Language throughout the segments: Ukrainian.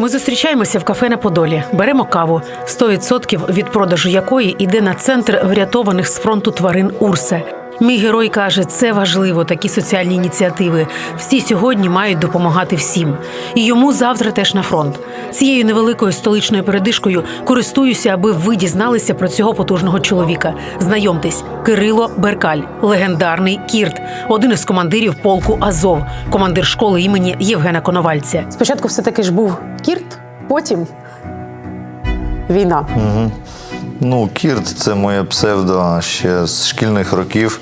Ми зустрічаємося в кафе на Подолі, беремо каву, 100% від продажу якої йде на центр врятованих з фронту тварин Урсе. Мій герой каже, це важливо, такі соціальні ініціативи. Всі сьогодні мають допомагати всім. І йому завтра теж на фронт. Цією невеликою столичною передишкою користуюся, аби ви дізналися про цього потужного чоловіка. Знайомтесь, Кирило Беркаль, легендарний кірт, один із командирів полку Азов, командир школи імені Євгена Коновальця. Спочатку все таки ж був кірт, потім війна. Ну, Кірт це моє псевдо ще з шкільних років.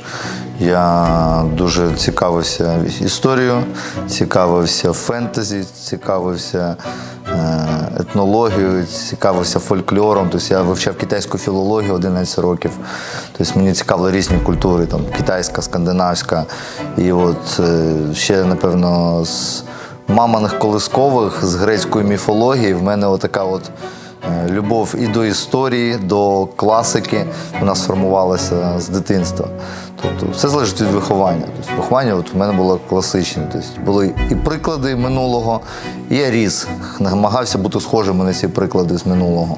Я дуже цікавився історією, цікавився фентезі, цікавився е, етнологією, цікавився фольклором. Тобто я вивчав китайську філологію 11 років. Тобто мені цікавили різні культури, там китайська, скандинавська. І от е, ще, напевно, з маминих колискових, з грецької міфології, в мене отака от. Е, Любов і до історії, до класики вона сформувалася з дитинства. Тобто все залежить від виховання. Тобто виховання от у мене було класичне. Тобто були і приклади минулого, і я ріс, намагався бути схожими на ці приклади з минулого.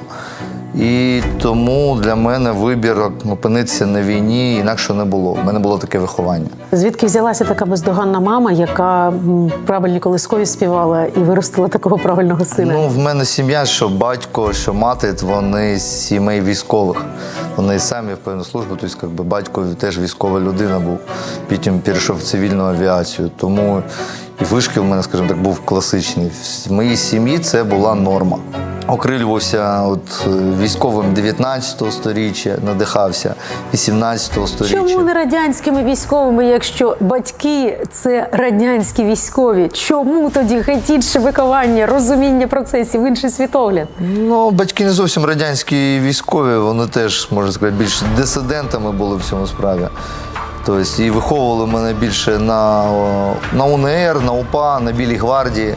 І тому для мене вибір опинитися на війні інакше не було. У мене було таке виховання. Звідки взялася така бездоганна мама, яка правильні колискові співала і виростила такого правильного сина? Ну, в мене сім'я, що батько, що мати, вони з сімей військових. Вони самі в певну службу, тобто якби батько теж військова людина був, потім перейшов в цивільну авіацію. Тому і вишкіл в мене, скажімо так, був класичний. В моїй сім'ї це була норма. Окрилювався от е, військовим 19 сторіччя, надихався 18 сторіччя. Чому не радянськими військовими, якщо батьки це радянські військові? Чому тоді геть інше виховання, розуміння процесів, інший світогляд? Ну, батьки не зовсім радянські військові, вони теж, можна сказати, більш дисидентами були в цьому справі. Тобто, і виховували мене більше на, на УНР, на УПА, на Білій гвардії,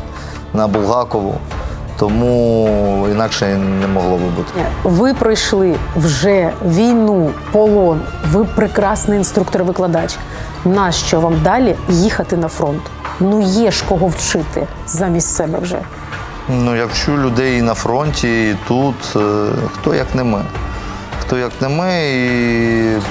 на Булгакову. Тому інакше не могло би бути. Ви пройшли вже війну, полон. Ви прекрасний інструктор-викладач. Нащо вам далі їхати на фронт? Ну є ж кого вчити замість себе вже. Ну, я вчу людей і на фронті, і тут. Е, Хто як не ми. Хто як не ми, і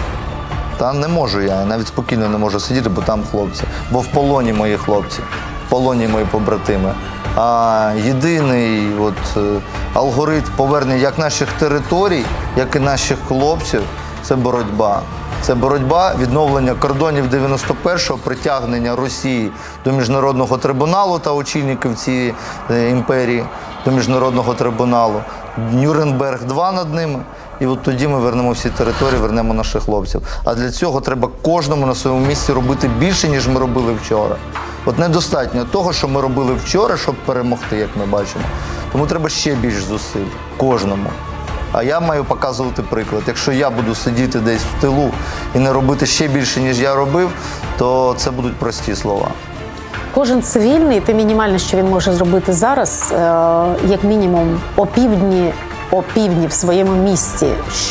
та не можу я. я Навіть спокійно не можу сидіти, бо там хлопці. Бо в полоні мої хлопці, в полоні мої побратими. А єдиний от, е, алгоритм повернення як наших територій, як і наших хлопців це боротьба. Це боротьба відновлення кордонів 91-го, притягнення Росії до міжнародного трибуналу та очільників цієї е, імперії до міжнародного трибуналу. Нюрнберг 2 над ними. І от тоді ми вернемо всі території, вернемо наших хлопців. А для цього треба кожному на своєму місці робити більше, ніж ми робили вчора. От недостатньо того, що ми робили вчора, щоб перемогти, як ми бачимо. Тому треба ще більш зусиль кожному. А я маю показувати приклад. Якщо я буду сидіти десь в тилу і не робити ще більше, ніж я робив, то це будуть прості слова. Кожен цивільний, те мінімальне, що він може зробити зараз, е, як мінімум опівдні, опівдні в своєму місті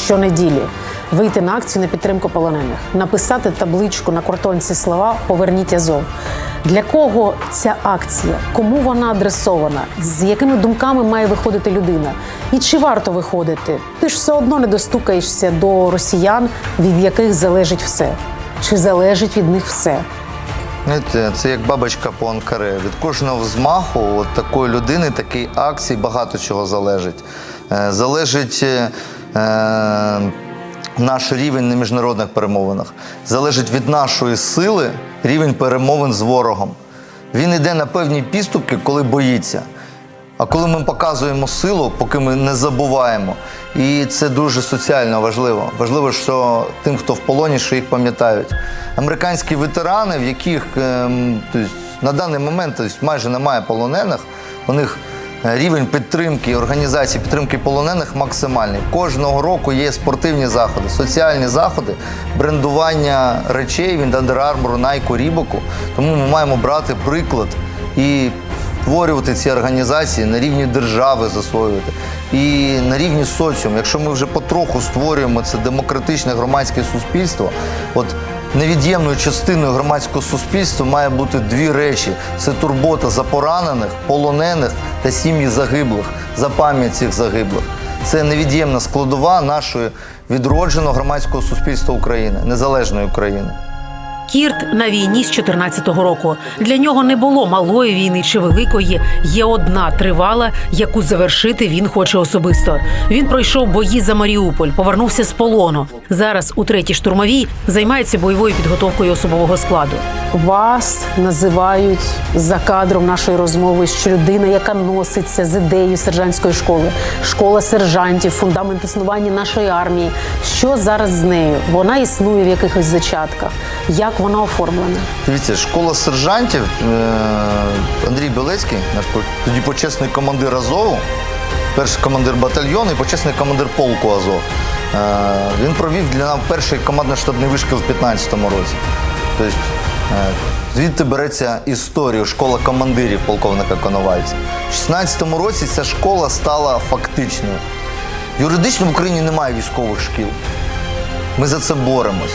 щонеділі. Вийти на акцію на підтримку полонених, написати табличку на картонці слова Поверніть Азов. Для кого ця акція? Кому вона адресована? З якими думками має виходити людина? І чи варто виходити? Ти ж все одно не достукаєшся до росіян, від яких залежить все. Чи залежить від них все? Знаєте, це як бабочка по анкаре. Від кожного взмаху от такої людини, такої акції багато чого залежить. Е, Залежить е, наш рівень на міжнародних перемовинах. Залежить від нашої сили рівень перемовин з ворогом. Він йде на певні підступки, коли боїться. А коли ми показуємо силу, поки ми не забуваємо. І це дуже соціально важливо. Важливо, що тим, хто в полоні, що їх пам'ятають. Американські ветерани, в яких тобто, на даний момент тобто, майже немає полонених, у них рівень підтримки організації підтримки полонених максимальний. Кожного року є спортивні заходи, соціальні заходи, брендування речей від Under Armour, Nike, Reebok. Тому ми маємо брати приклад і створювати ці організації на рівні держави засвоювати і на рівні соціуму. Якщо ми вже потроху створюємо це демократичне громадське суспільство, от невід'ємною частиною громадського суспільства має бути дві речі: це турбота за поранених, полонених та сім'ї загиблих за пам'ять цих загиблих. Це невід'ємна складова нашої відродженого громадського суспільства України, незалежної України. Кірт на війні з 14-го року. Для нього не було малої війни чи великої. Є одна тривала, яку завершити він хоче особисто. Він пройшов бої за Маріуполь, повернувся з полону. Зараз у третій штурмовій займається бойовою підготовкою особового складу. Вас називають за кадром нашої розмови, що людина, яка носиться з ідеєю сержантської школи, школа сержантів, фундамент існування нашої армії. Що зараз з нею? Вона існує в якихось зачатках. Як вона оформлена? Дивіться, школа сержантів е, Андрій Білецький, наш тоді почесний командир Азову, перший командир батальйону і почесний командир полку Азов. Е, Він провів для нас перший командно-штабний вишкіл в 15-му році. Тобто, е, звідти береться історія школа командирів полковника Коновальця. У 16-му році ця школа стала фактичною. Юридично в Україні немає військових шкіл. Ми за це боремось.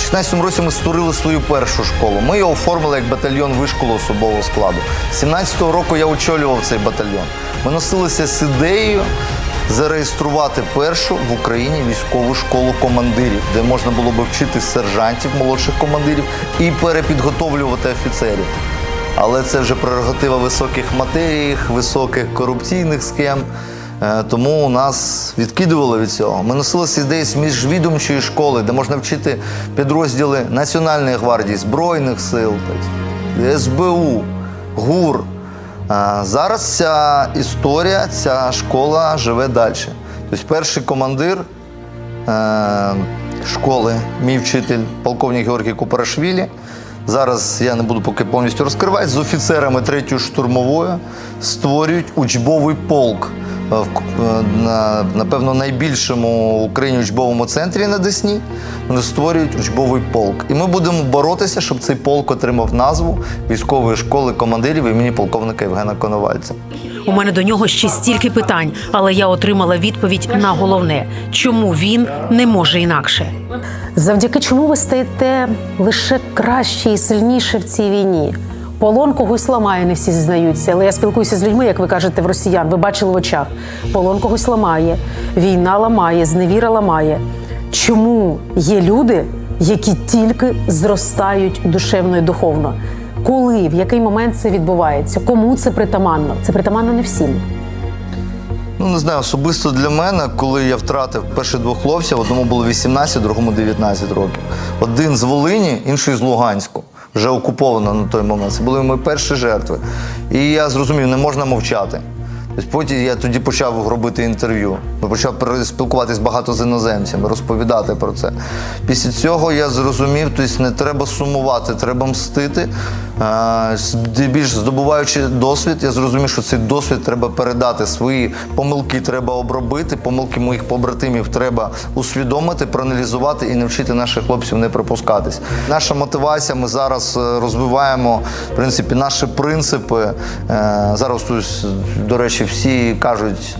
У 16-му році ми створили свою першу школу. Ми його оформили як батальйон вишколу особового складу. 17-го року я очолював цей батальйон. Ми носилися з ідеєю зареєструвати першу в Україні військову школу командирів, де можна було би вчити сержантів, молодших командирів і перепідготовлювати офіцерів. Але це вже прерогатива високих матерій, високих корупційних схем. Е, Тому нас відкидували від цього. Ми носилися десь міжвідомчої школи, де можна вчити підрозділи Національної гвардії, Збройних сил, тобто СБУ, ГУР. А Зараз ця історія, ця школа живе далі. Тобто перший командир е, школи, мій вчитель, полковник Георгій Купарашвілі. Зараз я не буду поки повністю розкривати. З офіцерами 3-ї штурмової створюють учбовий полк. Е, в К- е, на, напевно, найбільшому в Україні учбовому центрі на Десні. Вони створюють учбовий полк. І ми будемо боротися, щоб цей полк отримав назву військової школи командирів імені полковника Євгена Коновальця. У мене до нього ще стільки питань, але я отримала відповідь на головне: чому він не може інакше. Завдяки чому ви стаєте лише краще і сильніше в цій війні? Полон когось ламає, не всі зізнаються. Але я спілкуюся з людьми, як ви кажете, в росіян. Ви бачили в очах. Полон когось ламає, війна ламає, зневіра ламає. Чому є люди, які тільки зростають душевно і духовно? Коли, в який момент це відбувається? Кому це притаманно? Це притаманно не всім. Ну, не знаю, особисто для мене, коли я втратив перших двох хлопців, одному було 18, другому 19 років. Один з Волині, інший з Луганську. Вже окуповано на той момент. Це були мої перші жертви. І я зрозумів, не можна мовчати. Потім я тоді почав робити інтерв'ю. Почав спілкуватись багато з іноземцями, розповідати про це. Після цього я зрозумів, тобто не треба сумувати, треба мстити. Більш здобуваючи досвід, я зрозумів, що цей досвід треба передати. Свої помилки треба обробити, помилки моїх побратимів треба усвідомити, проаналізувати і навчити наших хлопців не припускатись. Наша мотивація, ми зараз е, розвиваємо в принципі наші принципи. Е, Зараз до речі, всі кажуть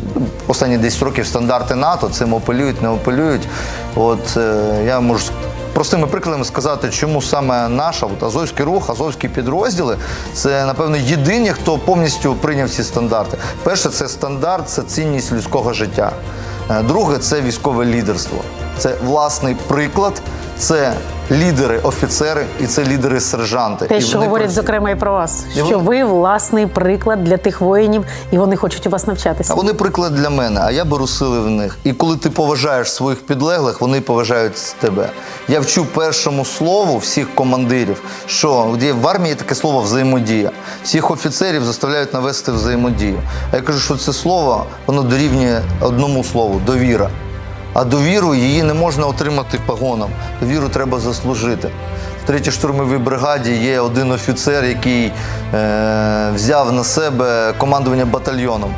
останні 10 років стандарти НАТО, цим апелюють, не апелюють. От е, я можу простими прикладами сказати, чому саме наша от, Азовський рух, азовські підрозділи це, напевно, єдині, хто повністю прийняв ці стандарти. Перше, це стандарт, це цінність людського життя. Е, Друге це військове лідерство. Це власний приклад, це лідери, офіцери і це лідери сержанти. Те, І що говорять працюють. зокрема і про вас, І що вони- ви власний приклад для тих воїнів, і вони хочуть у вас навчатися. А вони приклад для мене, а я беру сили в них. І коли ти поважаєш своїх підлеглих, вони поважають тебе. Я вчу першому слову всіх командирів, що є в армії таке слово взаємодія. Всіх офіцерів заставляють навести взаємодію. А я кажу, що це слово воно дорівнює одному слову довіра. А довіру її не можна отримати погоном. Довіру треба заслужити. В третій штурмовій бригаді є один офіцер, який е, взяв на себе командування батальйоном.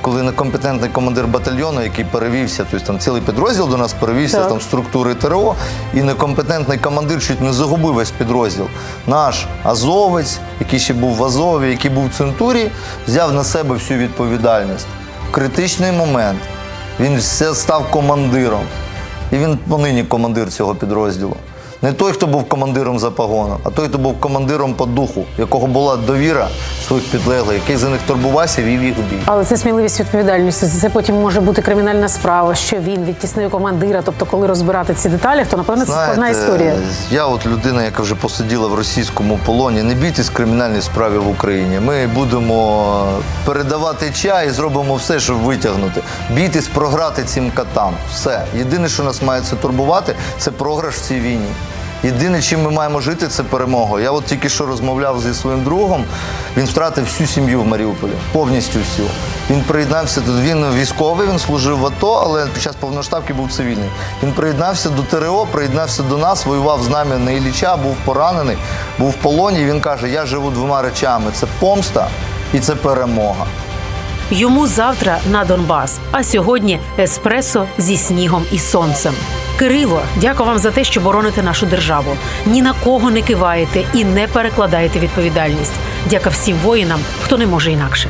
Коли некомпетентний командир батальйону, який перевівся, тобто там цілий підрозділ до нас перевівся Так. там структури ТРО, і некомпетентний командир чуть не загубив весь підрозділ. Наш азовець, який ще був в Азові, який був в центурі, взяв на себе всю відповідальність. Критичний момент він все став командиром. І він понині командир цього підрозділу. Не той, хто був командиром за погоном, а той, хто був командиром по духу, якого була довіра своїх підлеглих, який за них турбувався, вів їх у бій. Але це сміливість відповідальності. Це потім може бути кримінальна справа, що він відтіснив командира. Тобто, коли розбирати ці деталі, то напевно це складна історія. Я от людина, яка вже посиділа в російському полоні. Не бійтесь кримінальної справи в Україні. Ми будемо передавати чай і зробимо все, щоб витягнути. Бійтесь програти цим котам. Все. Єдине, що нас має це турбувати, це програш в цій війні. Єдине, чим ми маємо жити, це перемога. Я от тільки що розмовляв зі своїм другом. Він втратив всю сім'ю в Маріуполі, повністю всю. Він приєднався тут. Він військовий, він служив в АТО, але під час повноштабки був цивільний. Він приєднався до ТРО, приєднався до нас, воював з нами на Ілліча, був поранений, був в полоні. Він каже: Я живу двома речами: це помста і це перемога. Йому завтра на Донбас, а сьогодні еспресо зі снігом і сонцем. Кирило, дякую вам за те, що бороните нашу державу. Ні на кого не киваєте і не перекладаєте відповідальність. Дяка всім воїнам, хто не може інакше.